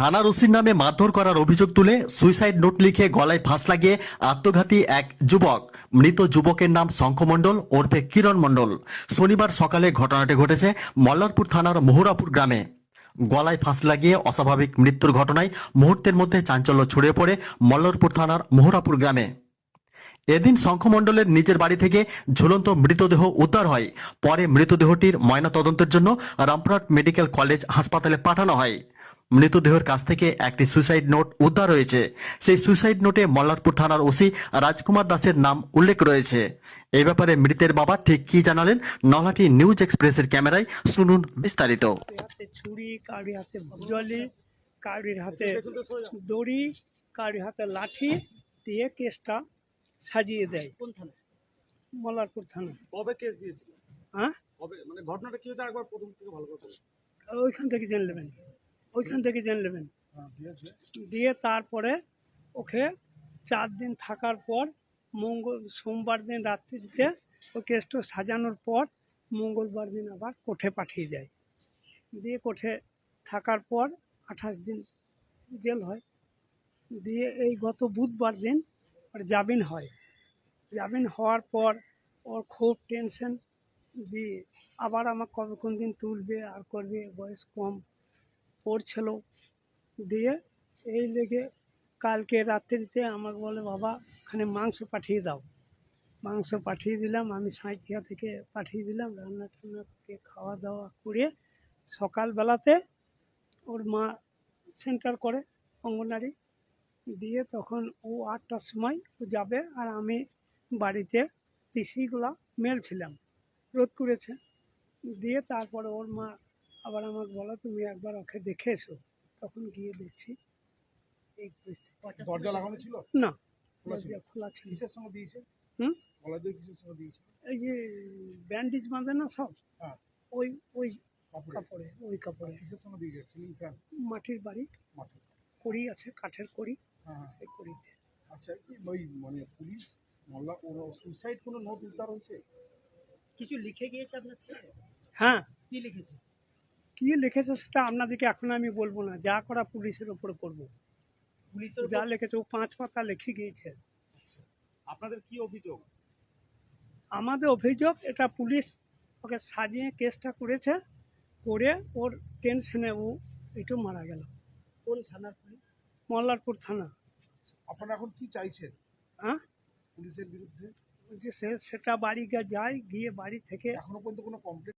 থানার ওসির নামে মারধর করার অভিযোগ তুলে সুইসাইড নোট লিখে গলায় ফাঁস লাগিয়ে আত্মঘাতী এক যুবক। মৃত যুবকের নাম শঙ্খ মণ্ডল, ওরফে কিরণ মণ্ডল। শনিবার সকালে ঘটনাটি ঘটেছে মল্লারপুর থানার মোহরাপুর গ্রামে। গলায় ফাঁস লাগিয়ে অস্বাভাবিক মৃত্যুর ঘটনায় মুহূর্তের মধ্যে চাঞ্চল্য ছড়িয়ে পড়ে মল্লারপুর থানার মোহরাপুর গ্রামে। এদিন শঙ্খমণ্ডলের নিজের বাড়ি থেকে ঝুলন্ত মৃতদেহ উদ্ধার হয়। পরে মৃতদেহটির ময়নাতদন্তের জন্য রামপুরহাট মেডিকেল কলেজ হাসপাতালে পাঠানো হয়। মৃতদেহের কাছ থেকে একটি সুইসাইড নোট উদ্ধার হয়েছে। সেই সুইসাইড নোটে মল্লারপুর থানার ওসি রাজকুমার দাসের নাম উল্লেখ রয়েছে। এই ব্যাপারে মৃতের বাবা ঠিক কি জানালেন নলহাটি নিউজ এক্সপ্রেসের ক্যামেরায় শুনুন বিস্তারিত। ছুরি কারোর হাতে ভুজলি কারোর হাতে দড়ি কারোর হাতে লাঠি দিয়ে কেসটা সাজিয়ে দেয়। কোন থানা মল্লারপুর থানা। কবে কেস দিয়েছিল? হ্যাঁ? কবে? মানে ঘটনাটা কি হয়েছে? একবার প্রথম থেকে ভালো করে ওইখান থেকে জেনে নেবেন। ওইখান থেকে জেনে নেবেন। হ্যাঁ, দিয়ে তারপরে ওকে চার দিন থাকার পর মঙ্গল সোমবার দিন রাত্রিতে ওই কেসটা সাজানোর পর মঙ্গলবার দিন আবার কোঠে পাঠিয়ে দেয়। দিয়ে কোঠে থাকার পর আঠাশ দিন জেল হয়। দিয়ে এই গত বুধবার দিন ওর জামিন হয়। জামিন হওয়ার পর ওর খুব টেনশন যে আবার আমার কবে কোন দিন তুলবে আর করবে বয়স কম। পড়ছিল। দিয়ে এই লেগে কালকে রাত্রিতে আমাকে বলে, বাবা ওখানে মাংস পাঠিয়ে দাও। মাংস পাঠিয়ে দিলাম, আমি সাঁইথিয়া থেকে পাঠিয়ে দিলাম রান্না টান্না করে খাওয়া দাওয়া করে সকালবেলাতে ওর মা সেন্টার করে অঙ্গনারী দিয়ে তখন ও আটটার সময় ও যাবে আর আমি বাড়িতে তিসিগুলা মেলছিলাম, রোদ করেছে। দিয়ে তারপরে ওর মা আবার আমাকে বলো তুমি একবার ওকে দেখে এসো। তখন গিয়ে দেখছি এই পরিস্থিতি। দরজা লাগানো ছিল? না? দরজা খোলা ছিল। কিসের সঙ্গে দিয়েছে? হুম? গলা দিয়ে কিসের সঙ্গে দিয়েছে? এই যে ব্যান্ডেজ বাঁধে না সব? হ্যাঁ। ওই ওই কাপড়ে? কাপড়ে ওই কাপড়ে। কিসের সঙ্গে দিয়েছে? Ceiling fan? মাটির বাড়ি। মাঠে কড়ি আছে কাঠের কড়ি। হ্যাঁ হ্যাঁ। সেই কড়িতে। আচ্ছা কি ওই মানে পুলিশ মোল্লা ওর সুইসাইড কোনো নোট উদ্ধার হয়েছে? কিছু লিখে গিয়েছে আপনার ছেলে? হ্যাঁ। কি লিখেছে? কি লিখেছে সেটা আপনাদেরকে এখন আমি বলব না। যা করা পুলিশের উপরে করব। পুলিশের যা লিখেছে ও পাঁচ পাতা লিখে গিয়েছে। আপনাদের কি অভিযোগ? আমাদের অভিযোগ এটা পুলিশ ওকে সাজিয়ে কেসটা করেছে করে ওর টেনশনে ও একটু মারা গেল। কোন থানার পুলিশ? মল্লারপুর থানা। আপনারা এখন কি চাইছেন? হ্যাঁ পুলিশের বিরুদ্ধে? যে সে সেটা বাড়ি গিয়ে যায় গিয়ে বাড়ি থেকে এখনও পর্যন্ত কোনো কমপ্লেন